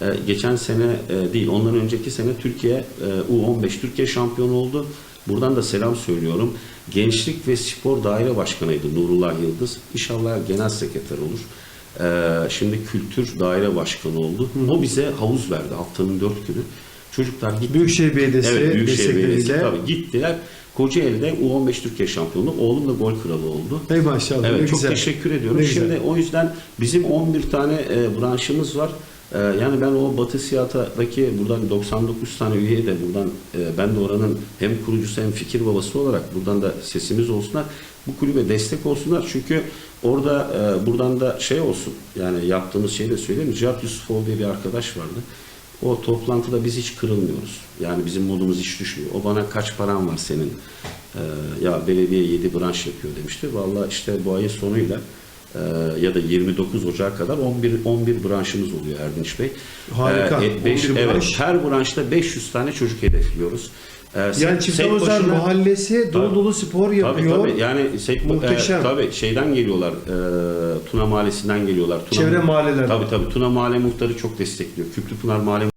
e, geçen sene e, değil ondan önceki sene Türkiye e, U15 Türkiye şampiyonu oldu. Buradan da selam söylüyorum. Gençlik ve Spor Daire Başkanıydı Nurullah Yıldız. İnşallah genel sekreter olur. E, şimdi Kültür Daire Başkanı oldu. O bize havuz verdi haftanın dört günü. Çocuklar gitti. Büyükşehir Belediyesi Evet, Büyükşehir Belediyesi tabii gittiler. Kocaeli'de U15 Türkiye şampiyonu. Oğlum da gol kralı oldu. Ey maşallah. Evet çok güzel. teşekkür ediyorum. Ne güzel. Şimdi o yüzden bizim 11 tane e, branşımız var. E, yani ben o Batı Siyata'daki buradan 99 tane üyeye de buradan e, ben de oranın hem kurucusu hem fikir babası olarak buradan da sesimiz olsunlar. Bu kulübe destek olsunlar. Çünkü orada e, buradan da şey olsun. Yani yaptığımız şeyi de söyleyeyim. Cihat Yusufoğlu diye bir arkadaş vardı. O toplantıda biz hiç kırılmıyoruz. Yani bizim modumuz hiç düşmüyor. O bana kaç paran var senin? Ee, ya belediye 7 branş yapıyor demişti. Vallahi işte bu ayın sonuyla e, ya da 29 Ocak'a kadar 11 11 branşımız oluyor Erdinç Bey. Harika. Ee, beş- 11 evet, branş. her branşta 500 tane çocuk hedefliyoruz. Ee, Yani set- başına- Mahallesi dolu Tabii. dolu spor Tabii yapıyor. tabii yani set, Muhteşem. e, tabii şeyden geliyorlar. e, Tuna Mahallesi'nden geliyorlar. Tuna, Çevre mahallelerden. Tabii tabii Tuna Mahalle Muhtarı çok destekliyor. Küplüpınar Mahalle